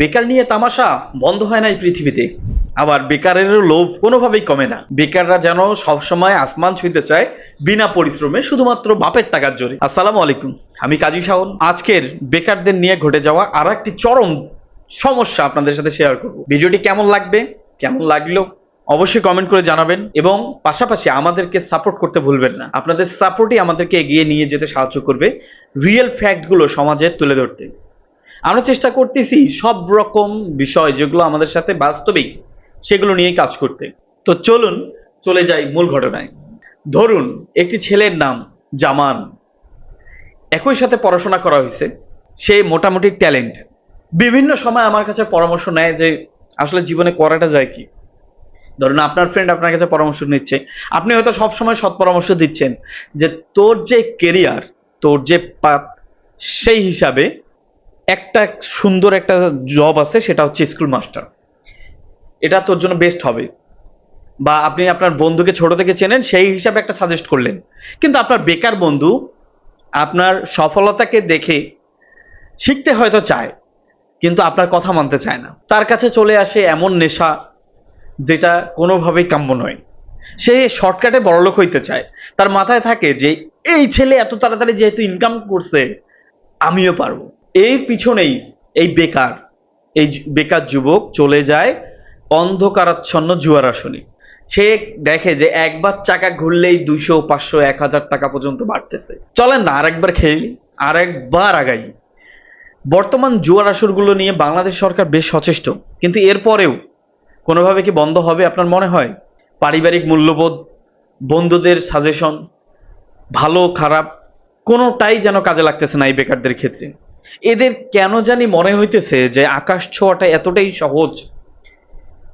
বেকার নিয়ে তামাশা বন্ধ হয় না এই পৃথিবীতে। আবার বেকারেরও লোভ কোনোভাবেই কমে না। বেকাররা যেন সবসময় আসমান ছুঁতে চায় বিনা পরিশ্রমে শুধুমাত্র বাপের টাকার জোরে। আসসালামু আলাইকুম, আমি কাজী শাওন। আজকের বেকারদের নিয়ে ঘটে যাওয়া আর একটি চরম সমস্যা আপনাদের সাথে শেয়ার করব। ভিডিওটি কেমন লাগবে, কেমন লাগল, অবশ্যই কমেন্ট করে জানাবেন এবং পাশাপাশি আমাদেরকে সাপোর্ট করতে ভুলবেন না। আপনাদের সাপোর্টই আমাদেরকে এগিয়ে নিয়ে যেতে সাহায্য করবে রিয়েল ফ্যাক্টগুলো সমাজে তুলে ধরতে। আমরা চেষ্টা করতেছি সব রকম বিষয় যেগুলো আমাদের সাথে বাস্তবিক, সেগুলো নিয়েই কাজ করতে। তো চলুন চলে যাই মূল ঘটনায়। ধরুন একটি ছেলের নাম জামান। একই সাথে পড়াশোনা করা হয়েছে। সে মোটামুটি ট্যালেন্ট। বিভিন্ন সময় আমার কাছে পরামর্শ নেয় যে আসলে জীবনে করাটা যায় কি। ধরুন আপনার ফ্রেন্ড আপনার কাছে পরামর্শ নিচ্ছে। আপনি হয়তো সবসময় সৎ পরামর্শ দিচ্ছেন যে তোর যে কেরিয়ার তোর যে পাপ সেই হিসাবে একটা সুন্দর একটা জব আছে, সেটা হচ্ছে স্কুল মাস্টার এটা তোর জন্য বেস্ট হবে। বা আপনি আপনার বন্ধুকে ছোট থেকে চেনেন, সেই হিসাবে একটা সাজেস্ট করলেন। কিন্তু আপনার বেকার বন্ধু আপনার সফলতাকে দেখে শিখতে হয়তো চায়, কিন্তু আপনার কথা মানতে চায় না। তার কাছে চলে আসে এমন নেশা যেটা কোনোভাবেই কাম্য নয়। সে শর্টকাটে বড়লোক হইতে চায়। তার মাথায় থাকে যে, এই ছেলে এত তাড়াতাড়ি যেহেতু ইনকাম করছে, আমিও পারব। এই পিছনেই এই বেকার এই বেকার যুবক চলে যায় অন্ধকারাচ্ছন্ন জুয়ার আসনে। সে দেখে যে একবার চাকা ঘুরলেই দুইশো, পাঁচশো, এক হাজার টাকা পর্যন্ত বাড়তেছে। চলেন না, আরেকবার খেলি আরেকবার আগাই। বর্তমান জুয়ার আসরগুলো নিয়ে বাংলাদেশ সরকার বেশ সচেষ্ট, কিন্তু এরপরেও কোনোভাবে কি বন্ধ হবে আপনার মনে হয়? পারিবারিক মূল্যবোধ, বন্ধুদের সাজেশন ভালো, খারাপ, কোনোটাই যেন কাজে লাগতেছে না এই বেকারদের ক্ষেত্রে। এদের কেন জানি মনে হইতেছে যে আকাশ ছোঁয়াটা এতটাই সহজ।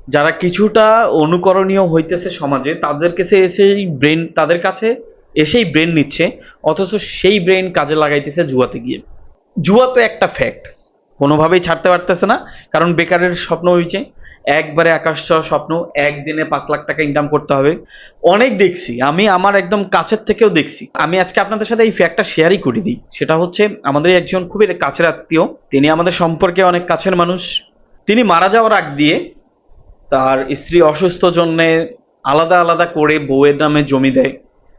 যারা কিছুটা অনুকরণীয় হইতেছে সমাজে তাদের কাছে এসেই ব্রেন তাদের কাছে এসেই ব্রেন নিচ্ছে, অথচ সেই ব্রেন কাজে লাগাইতেছে জুয়াতে গিয়ে। জুয়া তো একটা ফ্যাক্ট কোনোভাবেই ছাড়তে পারতেছে না, কারণ বেকারের স্বপ্ন হয়েছে একবারে আকাশ ছোঁয়া স্বপ্ন, একদিনে পাঁচ লাখ টাকা ইনকাম করতে হবে। অনেক দেখছি, আমি আমার একদম কাছের থেকেও দেখছি। আমি আজকে আপনাদের সাথে এই ফ্যাক্টটা শেয়ারই করে দিই। সেটা হচ্ছে, আমাদের একজন খুবই কাছের আত্মীয়, তিনি আমাদের সম্পর্কে অনেক কাছের মানুষ। তিনি মারা যাওয়ার আগ দিয়ে তার স্ত্রী অসুস্থ জন্যে আলাদা আলাদা করে বউয়ের নামে জমি দেয়,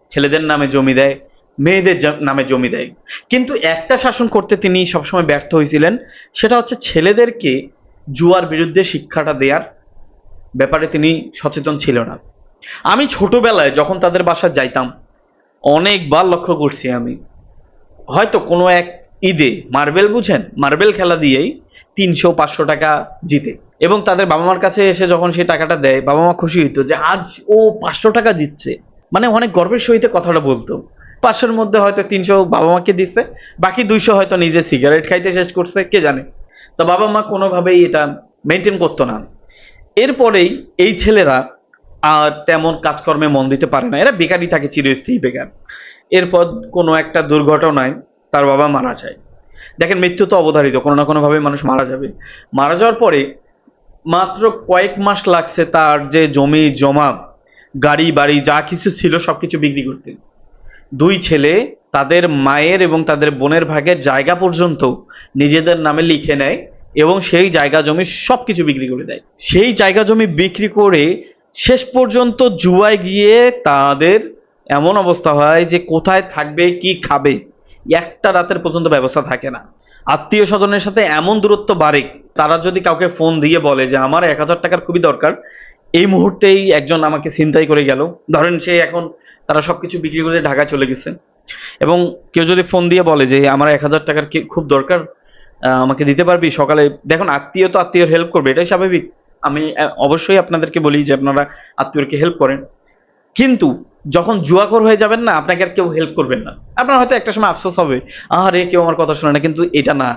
ছেলেদের নামে জমি দেয়, মেয়েদের নামে জমি দেয়। কিন্তু একটা শাসন করতে তিনি সবসময় ব্যর্থ হয়েছিলেন, সেটা হচ্ছে ছেলেদেরকে জুয়ার বিরুদ্ধে শিক্ষাটা দেওয়ার ব্যাপারে তিনি সচেতন ছিল না। আমি ছোটবেলায় যখন তাদের বাসায় যাইতাম, অনেকবার লক্ষ্য করছি আমি। হয়তো কোনো এক ঈদে মার্বেল বুঝেন? মার্বেল খেলা দিয়েই তিনশো পাঁচশো টাকা জিতে। এবং তাদের বাবা মার কাছে এসে যখন সেই টাকাটা দেয় বাবা মা খুশি হইতো যে আজ ও পাঁচশো টাকা জিতছে। মানে অনেক গর্বের সহিত কথাটা বলতো। পাঁচশোর মধ্যে হয়তো তিনশো বাবা মাকে দিচ্ছে বাকি দুইশো হয়তো নিজে সিগারেট খাইতে শেষ করছে, কে জানে? তো বাবা মা কোনোভাবেই এটা মেনটেন করতো না। এরপরেই এই ছেলেরা আর তেমন কাজকর্মে মন দিতে পারে না। এরা বেকারই থাকে, চিরস্থায়ী বেকার। এরপর কোনো একটা দুর্ঘটনায় তার বাবা মারা যায়। দেখেন, মৃত্যু তো অবধারিত, কোনো না কোনোভাবে মানুষ মারা যাবে। মারা যাওয়ার পরে মাত্র কয়েক মাস লাগছে তার যে জমি, জমা, গাড়ি, বাড়ি, যা কিছু ছিল সব কিছু বিক্রি করতে। দুই ছেলে তাদের মায়ের এবং তাদের বোনের ভাগের জায়গা পর্যন্ত নিজেদের নামে লিখে নেয় এবং সেই জায়গা জমি সবকিছু বিক্রি করে দেয়। সেই জায়গা জমি বিক্রি করে শেষ পর্যন্ত জুয়ায় গিয়ে তাদের এমন অবস্থা হয় যে কোথায় থাকবে, কি খাবে, একটা রাতের পর্যন্ত ব্যবস্থা থাকে না। আত্মীয় স্বজনের সাথে এমন দূরত্ব বাড়ে, তারা যদি কাউকে ফোন দিয়ে বলে যে, আমার এক হাজার টাকার খুবই দরকার। এই মুহূর্তেই একজন আমাকে ছিনতাই করে গেল। ধরেন সে এখন তারা সবকিছু বিক্রি করে ঢাকায় চলে গেছে। এবং কেউ যদি ফোন দিয়ে বলে যে আমার এক হাজার টাকার খুব দরকার? আমাকে দিতে পারবি? সকালে দেখুন, আত্মীয় তো আত্মীয়র হেল্প করবে, এটাই স্বাভাবিক। আমি অবশ্যই আপনাদেরকে বলি যে, আপনারা আত্মীয়কে হেল্প করেন। কিন্তু যখন জুয়াখোর হয়ে যাবেন না, আপনাকে আর কেউ হেল্প করবেন না। আপনার হয়তো একটা সময় আফসোস হবে আরে কেউ আমার কথা শোনে না। কিন্তু এটা না।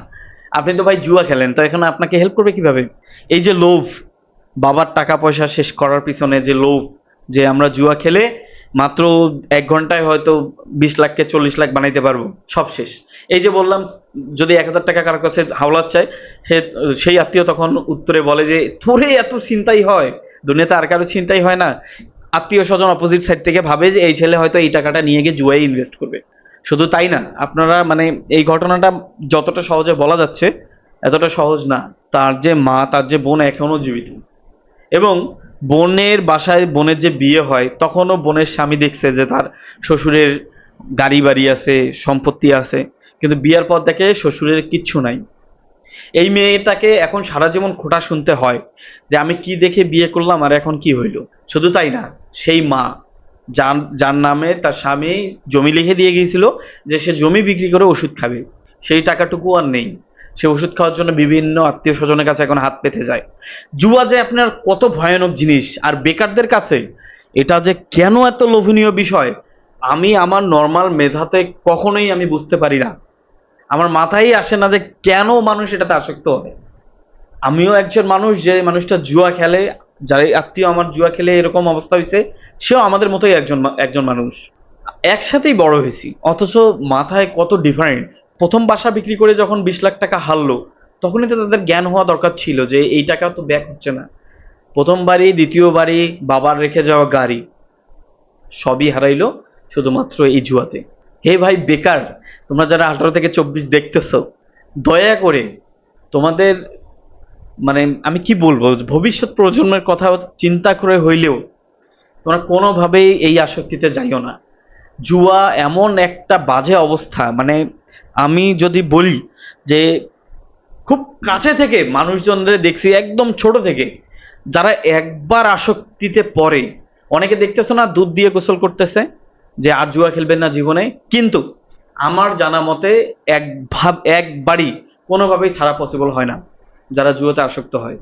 আপনি তো ভাই জুয়া খেলেন, তো এখন আপনাকে হেল্প করবে কীভাবে? এই যে লোভ, বাবার টাকা পয়সা শেষ করার পিছনে যে লোভ, যে আমরা জুয়া খেলে মাত্র এক ঘন্টায় হয়তো বিশ লাখকে চল্লিশ লাখ বানাইতে পারব, সব শেষ। এই যে বললাম, যদি এক হাজার টাকা কারোর কাছে হাওলাত চায়, সে, সেই আত্মীয় তখন উত্তরে বলে যে, তোরে এত চিন্তাই হয়, দুনিয়াতে আর কারও চিন্তাই হয় না। আত্মীয় স্বজন অপোজিট সাইড থেকে ভাবে যে, এই ছেলে হয়তো এই টাকাটা নিয়ে গিয়ে জুয়ায় ইনভেস্ট করবে। শুধু তাই না, আপনারা মানে এই ঘটনাটা যতটা সহজে বলা যাচ্ছে, এতটা সহজ না। তার যে মা, তার যে বোন এখনও জীবিত। এবং বোনের বাসায় বোনের যে বিয়ে হয়, তখনও বোনের স্বামী দেখছে যে তার শ্বশুরের গাড়ি বাড়ি আছে, সম্পত্তি আছে, কিন্তু বিয়ার পর দেখে শ্বশুরের কিচ্ছু নাই। এই মেয়েটাকে এখন সারা জীবন খোটা শুনতে হয় যে আমি কি দেখে বিয়ে করলাম আর এখন কি হইল। শুধু তাই না, সেই মা, যার যার নামে তার স্বামী জমি লিখে দিয়ে গিয়েছিল যে সে জমি বিক্রি করে ওষুধ খাবে। সেই টাকাটুকু আর নেই। সে ওষুধ খাওয়ার জন্য বিভিন্ন আত্মীয় স্বজনের কাছে এখন হাত পেতে যায়। জুয়া যে আপনার কত ভয়ানক জিনিস, আর বেকারদের কাছে এটা যে কেন এত লোভনীয় বিষয়, আমি আমার নর্মাল মেধাতে কখনোই আমি বুঝতে পারি না। আমার মাথায় আসে না যে কেন মানুষ এটাতে আসক্ত হয় আমিও একজন মানুষ যে মানুষটা জুয়া খেলে যারা আত্মীয় আমার জুয়া খেলে এরকম অবস্থা হয়েছে সেও আমাদের মতোই একজন একজন মানুষ। একসাথেই বড় হয়েছি। অথচ মাথায় কত ডিফারেন্স প্রথম বাসা বিক্রি করে যখন বিশ লাখ টাকা হারলো, তখনই তো তাদের জ্ঞান হওয়া দরকার ছিল যে এই টাকা তো ব্যাক হচ্ছে না। প্রথমবারই দ্বিতীয়বারই বাবার রেখে যাওয়া গাড়ি, সবই হারাইলো শুধুমাত্র এই জুয়াতে। হে ভাই, বেকার, তোমরা যারা আঠারো থেকে চব্বিশ দেখতেছ, দয়া করে তোমাদের মানে আমি কি বলব, ভবিষ্যৎ প্রজন্মের কথা চিন্তা করে হইলেও তোমরা কোনোভাবেই এই আসক্তিতে যাইও না। জুয়া এমন একটা বাজে অবস্থা মানে আমি যদি বলি যে খুব কাছে থেকে মানুষজনদের দেখছি, একদম ছোট থেকে, যারা একবার আসক্তিতে পড়ে, অনেকে দেখতেছো না দুধ দিয়ে গোসল করতেছে, যে আর জুয়া খেলবেন না জীবনে, কিন্তু আমার জানা মতে এক ভাব, একবারই কোনোভাবেই ছাড়া পসিবল হয় না, যারা জুয়াতে আসক্ত হয়।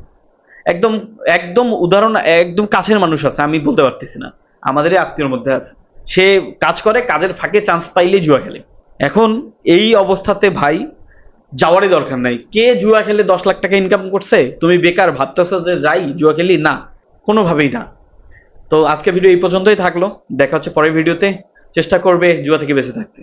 একদম একদম উদাহরণ, একদম কাছের মানুষ আছে, আমি বলতে পারতেছি না, আমাদেরই আত্মীয়র মধ্যে আছে। সে কাজ করে, কাজের ফাঁকে চান্স পাইলেই জুয়া খেলে। এখন এই অবস্থাতে ভাই যাওয়ারই দরকার নাই। কে জুয়া খেলে দশ লাখ টাকা ইনকাম করছে? তুমি বেকার ভাবতেছ যে যাই, জুয়া খেলি? না, কোনোভাবেই না। তো আজকে ভিডিও এই পর্যন্তই থাকল। দেখা হচ্ছে পরের ভিডিওতে চেষ্টা করবে জুয়া থেকে বেঁচে থাকতে।